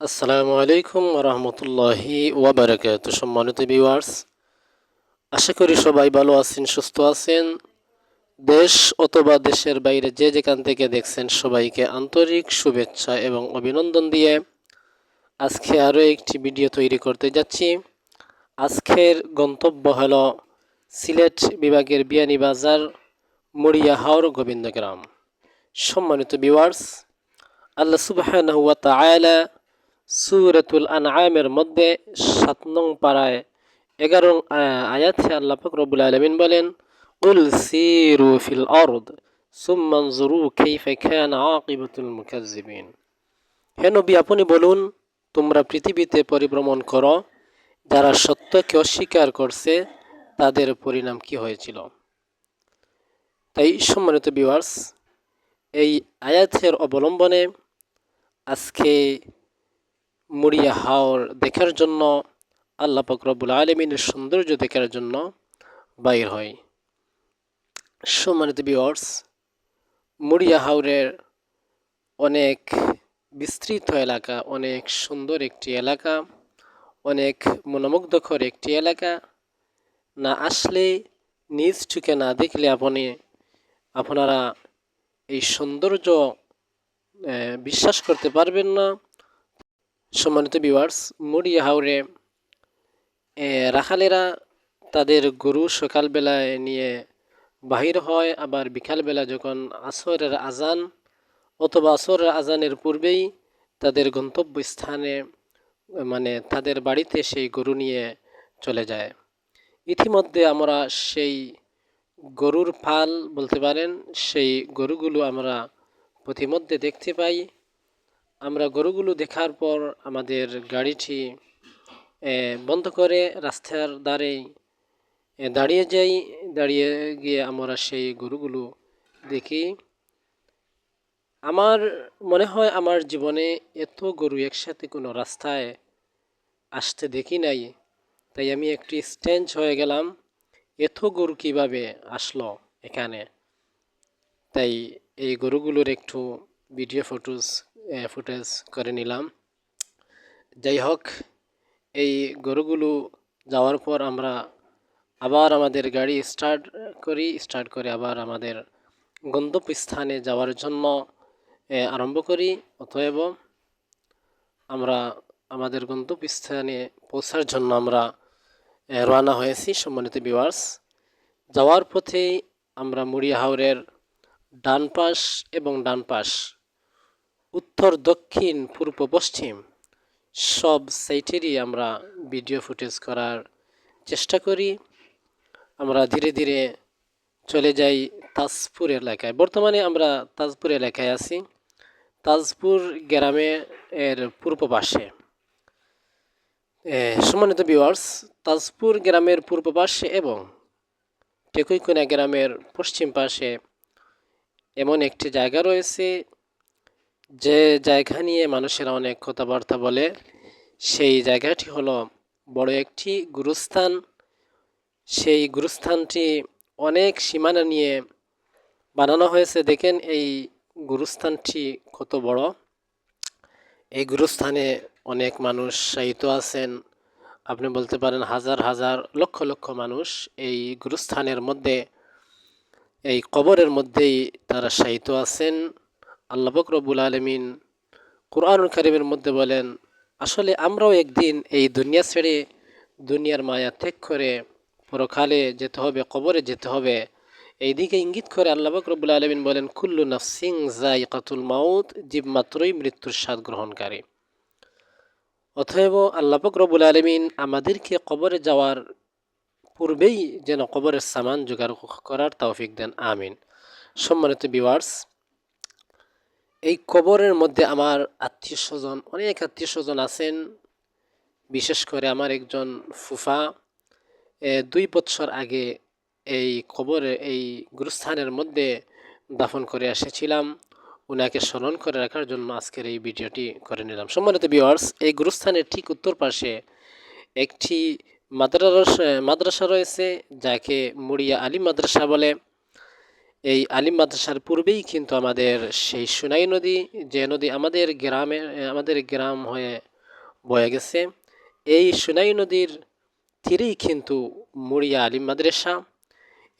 আসসালামু আলাইকুম রহমতুল্লাহি ওয়াবারাকাত সম্মানিত ভিউয়ার্স আশা করি সবাই ভালো আছেন, সুস্থ আছেন। দেশ অথবা দেশের বাইরে যে যেখান থেকে দেখছেন সবাইকে আন্তরিক শুভেচ্ছা এবং অভিনন্দন দিয়ে আজকে আরও একটি ভিডিও তৈরি করতে যাচ্ছি। আজকের গন্তব্য হল সিলেট বিভাগের বিয়ানীবাজার মুড়িয়াহাওর গোবিন্দগ্রাম। সম্মানিত ভিউয়ার্স আল্লাহ তাআলা সুরাতুল আনআমের মধ্যে সাত নং পাড়ায় এগারো আয়াতে আল্লাহ পাক রব্বুল আলামিন বলেন কুল সিরু ফিল সুম্মা আনজুরু কাইফা কানা আকিবাতুল মুকাজ্জিবিন হে নবী, আপনি বলুন, তোমরা পৃথিবীতে পরিভ্রমণ করো, যারা সত্যকে অস্বীকার করছে, তাদের পরিণাম কি হয়েছিল? তাই সম্মানিত বিওয়ার্স এই আয়াতের অবলম্বনে আজকে মুড়িয়া হাওর দেখার জন্য আল্লাহ রব্বুল আলমিনের সৌন্দর্য দেখার জন্য বাইর হয়। সম্মানিত বিওয়ার্স মুড়িয়া হাওরের অনেক বিস্তৃত এলাকা, অনেক সুন্দর একটি এলাকা, অনেক মনোমুগ্ধকর একটি এলাকা। না আসলে নিজ চুকে না দেখলে আপনি, আপনারা এই সৌন্দর্য বিশ্বাস করতে পারবেন না। সম্মানিত বিওয়ার্স মুড়ি হাওড়ে রাখালেরা তাদের গরু সকালবেলায় নিয়ে বাহির হয়। আবার বিকালবেলা যখন আসরের আজান অথবা আসরের আজানের পূর্বেই তাদের গন্তব্যস্থানে মানে তাদের বাড়িতে সেই গরু নিয়ে চলে যায়। ইতিমধ্যে আমরা সেই গরুর ফাল বলতে পারেন, সেই গরুগুলো আমরা প্রতিমধ্যে দেখতে পাই। আমরা গরুগুলো দেখার পর আমাদের গাড়িটি বন্ধ করে রাস্তার ধারে দাঁড়িয়ে যাই। দাঁড়িয়ে গিয়ে আমরা সেই গরুগুলো দেখি। আমার মনে হয় আমার জীবনে এত গরু একসাথে কোনো রাস্তায় আসতে দেখি নাই, তাই আমি একটি স্ট্যান্ড হয়ে গেলাম, এত গরু কীভাবে আসলো এখানে? তাই এই গরুগুলোর একটু ভিডিও ফটোস ফুটেজ করে নিলাম। যাই হোক এই গরুগুলো যাওয়ার পর আমরা আবার আমাদের গাড়ি স্টার্ট করি স্টার্ট করে আবার আমাদের গন্তব্যস্থানে যাওয়ার জন্য আরম্ভ করি। অতএব আমরা আমাদের গন্তব্যস্থানে পৌঁছার জন্য আমরা রওনা হয়েছি সম্মানিত বিওয়ার্স যাওয়ার পথেই আমরা মুড়িয়া হাওরের ডান পাশ এবং ডান পাশ উত্তর, দক্ষিণ, পূর্ব, পশ্চিম, সব সাইটেরই আমরা ভিডিও ফুটেজ করার চেষ্টা করি। আমরা ধীরে ধীরে চলে যাই তাজপুর এলাকায়। বর্তমানে আমরা তাজপুর এলাকায় আছি। তাজপুর গ্রামে এর পূর্ব পাশে। সম্মানিত বিওয়ার্স তাজপুর গ্রামের পূর্ব পাশে এবং টেকুইকোনা গ্রামের পশ্চিম পাশে এমন একটি জায়গা রয়েছে যে জায়গা নিয়ে মানুষেরা অনেক কথাবার্তা বলে, সেই জায়গাটি হলো বড় একটি গুরুস্থান। সেই গুরুস্থানটি অনেক সীমানা নিয়ে বানানো হয়েছে। দেখেন এই গুরুস্থানটি কত বড়। এই গুরুস্থানে অনেক মানুষ সাহিত্য আছেন। আপনি বলতে পারেন হাজার হাজার, লক্ষ লক্ষ মানুষ এই গুরুস্থানের মধ্যে, এই কবরের মধ্যেই তারা সাহিত্য আছেন। আল্লাহ রব্বুল আলমিন কোরআন কারিমের মধ্যে বলেন, আসলে আমরাও একদিন এই দুনিয়া ছেড়ে দুনিয়ার মায়া ত্যাগ করে পরকালে যেতে হবে, কবরে যেতে হবে। এই দিকে ইঙ্গিত করে আল্লাহ রব্বুল আলমিন বলেন, কুল্লু নাফসিং জাই কাতুল মাউত, জীব মাত্রই মৃত্যুর স্বাদ গ্রহণকারী। অতএব আল্লাহ রব্বুল আলমিন আমাদেরকে কবরে যাওয়ার পূর্বেই যেন কবরের সামান জোগাড় করার তৌফিক দেন, আমিন। সম্মানিত বিওয়ার্স এই কবরের মধ্যে আমার আত্মীয় স্বজন, অনেক আত্মীয় স্বজন আছেন, বিশেষ করে আমার একজন ফুফা। দুই বছর আগে এই কবরে, এই গুরুস্থানের মধ্যে দাফন করে এসেছিলাম। ওনাকে স্মরণ করে রাখার জন্য আজকের এই ভিডিওটি করে নিলাম। সম্মানিত বিওয়ার্স এই গুরুস্থানের ঠিক উত্তর পাশে একটি মাদ্রাসা মাদ্রাসা রয়েছে, যাকে মুড়িয়া আলী মাদ্রাসা বলে। এই আলিম মাদ্রাসার পূর্বেই কিন্তু আমাদের সেই সুনাই নদী যে নদী আমাদের গ্রামে আমাদের গ্রাম হয়ে বয়ে গেছে। এই সুনাই নদীর তীরেই কিন্তু মুড়িয়া আলিম মাদ্রাসা।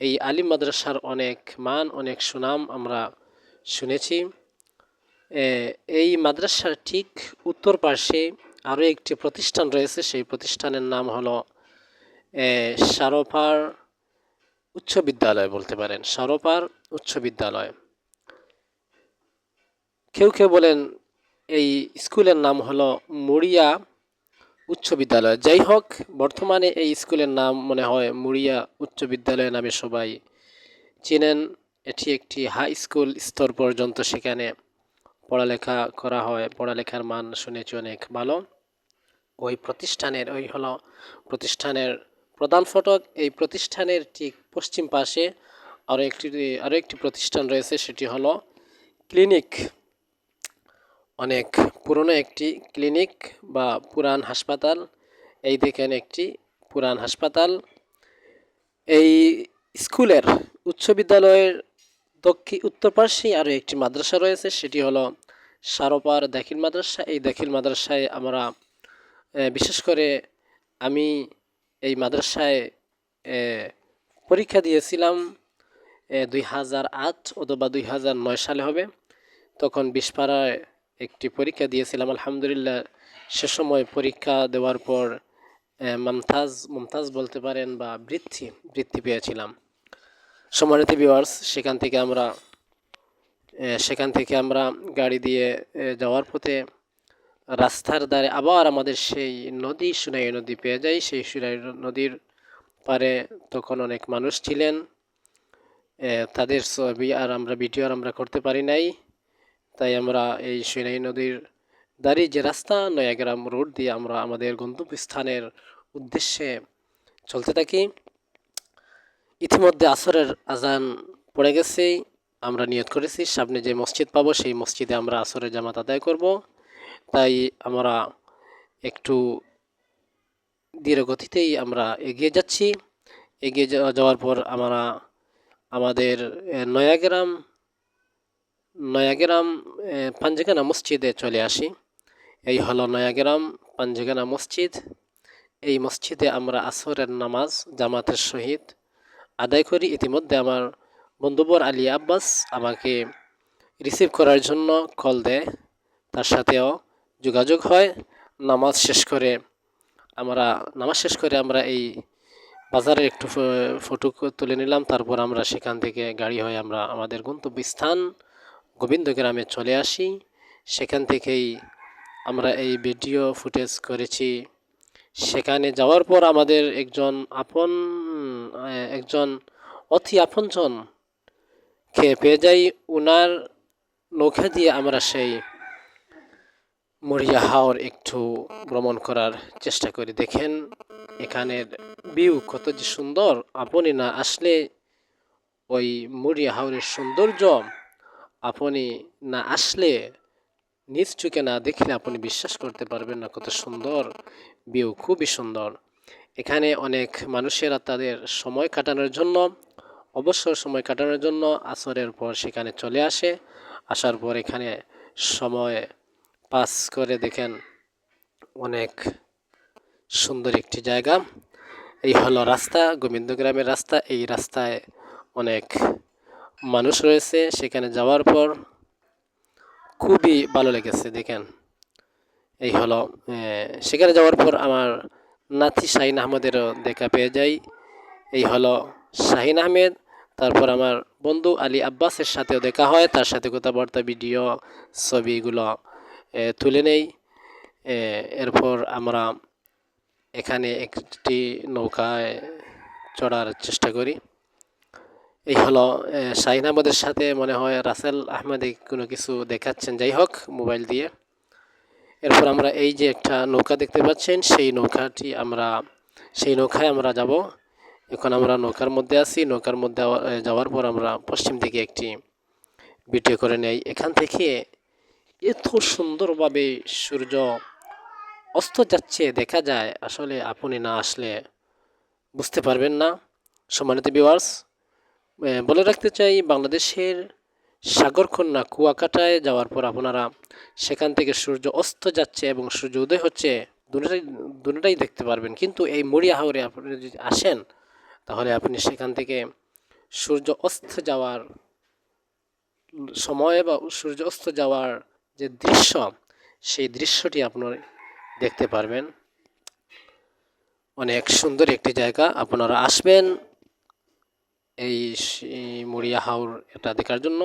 এই আলিম মাদ্রাসার অনেক মান অনেক সুনাম আমরা শুনেছি। এই মাদ্রাসার ঠিক উত্তর পাশে আরও একটি প্রতিষ্ঠান রয়েছে। সেই প্রতিষ্ঠানের নাম হলো এ, সারোপার উচ্চ বিদ্যালয় বলতে পারেন, সরোপার উচ্চ বিদ্যালয়। কেউ কেউ বলেন এই স্কুলের নাম হলো মুড়িয়া উচ্চ বিদ্যালয়। যাই হোক, বর্তমানে এই স্কুলের নাম মনে হয় মুড়িয়া উচ্চ বিদ্যালয় নামে সবাই চেনেন। এটি একটি হাই স্কুল স্তর পর্যন্ত সেখানে পড়ালেখা করা হয়। পড়ালেখার মান শুনেছি অনেক ভালো। ওই প্রতিষ্ঠানের, ওই হলো প্রতিষ্ঠানের প্রধান ফটক এই প্রতিষ্ঠানের ঠিক পশ্চিম পাশে আরও একটি আরও একটি প্রতিষ্ঠান রয়েছে, সেটি হলো ক্লিনিক। অনেক পুরনো একটি ক্লিনিক বা পুরান হাসপাতাল, এই দেখেন একটি পুরান হাসপাতাল। এই স্কুলের উচ্চ বিদ্যালয়ের দক্ষিণ উত্তর পাশেই আরও একটি মাদ্রাসা রয়েছে, সেটি হলো সারোপার দাখিল মাদ্রাসা। এই দাখিল মাদ্রাসায় আমরা বিশেষ করে আমি এই মাদ্রাসায় পরীক্ষা দিয়েছিলাম দুই হাজার আট অথবা দুই হাজার নয় সালে হবে। তখন বিশপাড়ায় একটি পরীক্ষা দিয়েছিলাম, আলহামদুলিল্লাহ। সে সময় পরীক্ষা দেওয়ার পর মমতাজ মমতাজ বলতে পারেন বা বৃত্তি বৃত্তি পেয়েছিলাম। সম্মানিত ভিউয়ার্স সেখান থেকে আমরা সেখান থেকে আমরা গাড়ি দিয়ে যাওয়ার পথে রাস্তার ধারে আবার আমাদের সেই নদী, সুনাই নদী পেয়ে যাই সেই সুনাই নদীর পারে তখন অনেক মানুষ ছিলেন। তাদের ছবি আর আমরা ভিডিও আর আমরা করতে পারি নাই। তাই আমরা এই সুনাই নদীর দাঁড়িয়ে যে রাস্তা, নয়াগ্রাম রোড দিয়ে আমরা আমাদের গন্তব্যস্থানের উদ্দেশ্যে চলতে থাকি। ইতিমধ্যে আসরের আজান পড়ে গেছে। আমরা নিয়ত করেছি, সামনে যে মসজিদ পাবো, সেই মসজিদে আমরা আসরের জামাত আদায় করব। তাই আমরা একটু ধীর গতিতেই আমরা এগিয়ে যাচ্ছি। এগিয়ে যাওয়া- যাওয়ার পর আমরা আমাদের নয়াগ্রাম নয়াগ্রাম এ, পাঞ্জেগানা মসজিদে চলে আসি। এই হলো নয়াগ্রাম পাঞ্জেগানা মসজিদ। এই মসজিদে আমরা আসরের নামাজ জামাতের সহিত আদায় করি। ইতিমধ্যে আমার বন্ধুবর আলী আব্বাস আমাকে রিসিভ করার জন্য কল দেয়। তার সাথেও যোগাযোগ হয়, নামাজ শেষ করে আমরা, নামাজ শেষ করে আমরা এই বাজারে একটু ফটো তুলে নিলাম, তারপর আমরা সেখান থেকে গাড়ি হয়ে আমরা আমাদের গন্তব্যস্থান গোবিন্দ গ্রামে চলে আসি। সেখান থেকেই আমরা এই ভিডিও ফুটেজ করেছি। সেখানে যাওয়ার পর আমাদের একজন আপন একজন অতি আপনজন খেয়ে পেয়ে যাই। উনার নৌকা দিয়ে আমরা সেই মরিয়া হাওর একটু ভ্রমণ করার চেষ্টা করে। দেখেন, এখানের ভিউ কত যে সুন্দর। আপনি না আসলে ওই মরিয়া হাওরের সৌন্দর্য আপনি না আসলে নিজ চোখে না দেখলে আপনি বিশ্বাস করতে পারবেন না কত সুন্দর। ভিউ খুবই সুন্দর। এখানে অনেক মানুষেরা তাদের সময় কাটানোর জন্য, অবসর সময় কাটানোর জন্য আসরের পর সেখানে চলে আসে। আসার পর এখানে সময় পাস করে দেখেন অনেক সুন্দর একটি জায়গা। এই হলো রাস্তা গোবিন্দ গ্রামের রাস্তা। এই রাস্তায় অনেক মানুষ রয়েছে। সেখানে যাওয়ার পর খুবই ভালো লেগেছে, দেখেন। এই হলো সেখানে যাওয়ার পর আমার নাতি শাহিন আহমেদেরও দেখা পেয়ে যাই। এই হলো শাহিন আহমেদ, তারপর আমার বন্ধু আলী আব্বাসের সাথেও দেখা হয়। তার সাথে কথাবার্তা, ভিডিও ছবিগুলো তুলে নেই। এরপর আমরা এখানে একটি নৌকায় চড়ার চেষ্টা করি। এই হলো শাহিন আহমদের সাথে মনে হয় রাসেল আহমেদ কোনো কিছু দেখাচ্ছেন। যাই হোক, মোবাইল দিয়ে। এরপর আমরা এই যে একটা নৌকা দেখতে পাচ্ছেন, সেই নৌকাটি আমরা, সেই নৌকায় আমরা যাব। এখন আমরা নৌকার মধ্যে আছি। নৌকার মধ্যে যাওয়ার পর আমরা পশ্চিম দিকে একটি ভিডিও করে নেই। এখান থেকে এত সুন্দরভাবে সূর্য অস্ত যাচ্ছে দেখা যায়। আসলে আপনি না আসলে বুঝতে পারবেন না। সম্মানিত ভিউয়ার্স এ, বলে রাখতে চাই বাংলাদেশের সাগরকন্যা কুয়াকাটায় যাওয়ার পর আপনারা সেখান থেকে সূর্য অস্ত যাচ্ছে এবং সূর্য উদয় হচ্ছে দুটাই দুটাই দেখতে পারবেন। কিন্তু এই মরিয়া হাওরে আপনি যদি আসেন তাহলে আপনি সেখান থেকে সূর্য অস্ত যাওয়ার সময় বা সূর্য অস্ত যাওয়ার যে দৃশ্য, সেই দৃশ্যটি আপনার দেখতে পারবেন। অনেক সুন্দর একটি জায়গা। আপনারা আসবেন এই মরিয়া হাওর এটা দেখার জন্য।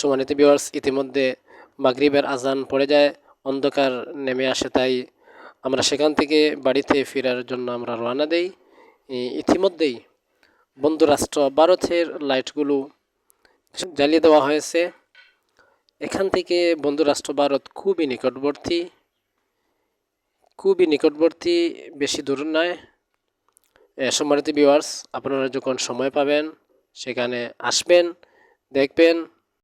সমানিত বিওয়ার্স ইতিমধ্যে মাগরিবের আজান পড়ে যায়, অন্ধকার নেমে আসে, তাই আমরা সেখান থেকে বাড়িতে ফেরার জন্য আমরা রওনা দেই। ইতিমধ্যেই বন্ধুরাষ্ট্র ভারতের লাইটগুলো জ্বালিয়ে দেওয়া হয়েছে। এখান থেকে বন্ধুরাষ্ট্র ভারত খুবই নিকটবর্তী খুবই নিকটবর্তী, বেশি দূর নয়। সম্মানিত ভিউয়ার্স আপনারা যখন সময় পাবেন, সেখানে আসবেন, দেখবেন।